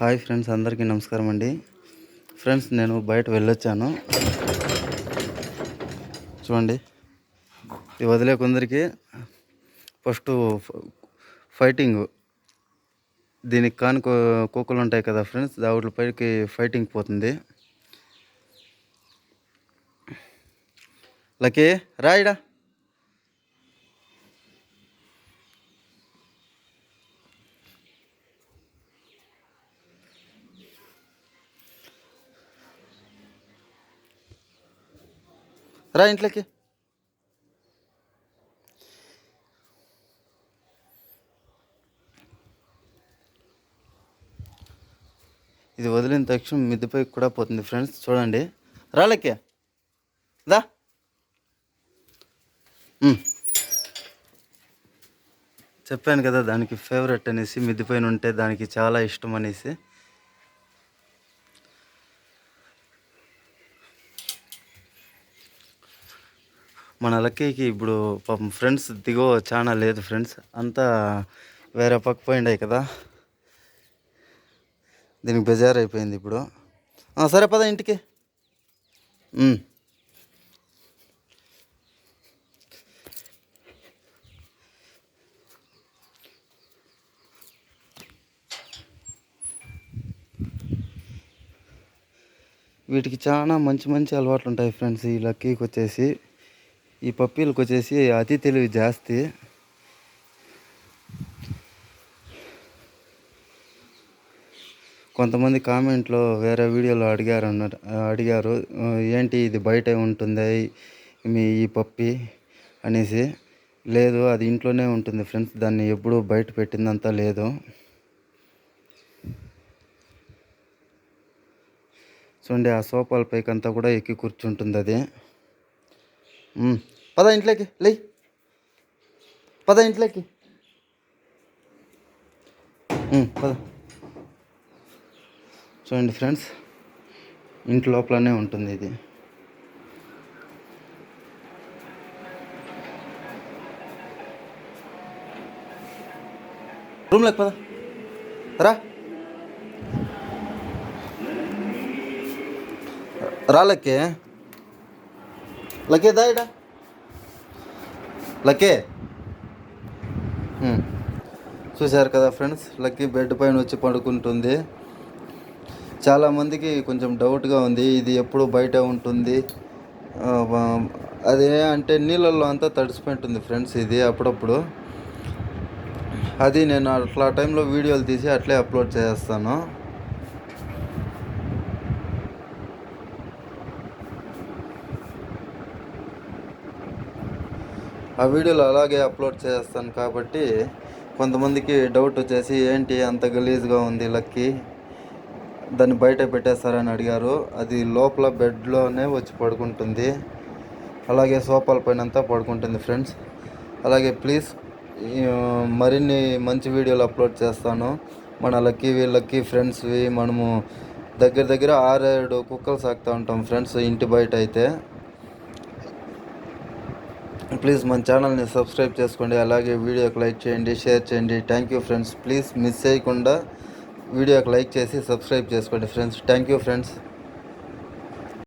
Hi friends అందరికీ నమస్కారం అండి. ఫ్రెండ్స్ నేను బయట వెళ్ళొచ్చాను. చూడండి ఇది వదిలే కొందరికి ఫస్ట్ ఫైటింగ్. దీనికి కాని కో- కుక్కలు ఉంటాయి కదా ఫ్రెండ్స్ దావుట్ల పైకి ఫైటింగ్ పోతుంది. లకే రాయిడా. రా ఇంట్లోకి. ఇది వదిలిన తక్షణం మిద్దిపై కూడా పోతుంది ఫ్రెండ్స్. చూడండి. రాలకే దా. చెప్పాను కదా దానికి ఫేవరెట్ అనేసి మిద్దిపైన ఉంటే దానికి చాలా ఇష్టం అనేసి. మన లక్కీకి ఇప్పుడు పాపం ఫ్రెండ్స్ దిగో చాలా లేదు ఫ్రెండ్స్. అంతా వేరే పక్క పోయిండాయి కదా. దీనికి బెజార్ అయిపోయింది ఇప్పుడు సరే పద ఇంటికి. వీటికి చాలా మంచి మంచి అలవాట్లు ఉంటాయి ఫ్రెండ్స్ ఈ లక్కీకి వచ్చేసి. ఈ పప్పీలకు వచ్చేసి అతి తెలివి జాస్తి. కొంతమంది కామెంట్లో వేరే వీడియోలో అడిగారు అన్నారు అడిగారు ఏంటి ఇది బయట ఉంటుంది మీ ఈ పప్పి? అనేసి లేదు అది ఇంట్లోనే ఉంటుంది ఫ్రెండ్స్ దాన్ని ఎప్పుడూ బయట పెట్టిందంతా లేదు. చూడండి ఆ సోఫాల పైకంతా కూడా ఎక్కి కూర్చుంటుంది అది. పద ఇంట్లోకి లే పద ఇంట్లోకి. పద. చూడండి ఫ్రెండ్స్ ఇంటి లోపలనే ఉంటుంది ఇది. రూమ్లోకి పద. రా. రా లకే లక్కే దాయిడా చూశారు కదా ఫ్రెండ్స్ లక్కీ బెడ్ పైన వచ్చి పడుకుంటుంది. చాలామందికి కొంచెం డౌట్గా ఉంది ఇది ఎప్పుడు బయట ఉంటుంది? అది అదే అంటే నీళ్ళల్లో అంతా తడిసిపోయి ఉంటుంది ఫ్రెండ్స్ ఇది అప్పుడప్పుడు. అది నేను అట్లా టైంలో వీడియోలు తీసి అట్లే అప్లోడ్ చేస్తాను ఆ వీడియోలు అలాగే అప్లోడ్ చేస్తాను కాబట్టి కొంతమందికి డౌట్ వచ్చేసి ఏంటి అంత గలీజ్గా ఉంది లక్కీ? దాన్ని బయట పెట్టేస్తారని అడిగారు. అది లోపల బెడ్లోనే వచ్చి పడుకుంటుంది. అలాగే సోఫాల పైన అంతా పడుకుంటుంది ఫ్రెండ్స్. అలాగే ప్లీజ్ మరిన్ని మంచి వీడియోలు అప్లోడ్ చేస్తాను. మన లక్కీవి లక్కీ ఫ్రెండ్స్వి మనము దగ్గర దగ్గర ఆరేడు కుక్కలు సాకుతూ ఉంటాం ఫ్రెండ్స్ ఇంటి బయట అయితే. ప్లీజ్ మన ఛానల్ని సబ్స్క్రైబ్ చేసుకోండి. అలాగే వీడియోకి లైక్ చేయండి షేర్ చేయండి. Thank you friends please miss చేయకుండా వీడియోకి లైక్ చేసి సబ్స్క్రైబ్ చేసుకోండి ఫ్రెండ్స్. Thank you friends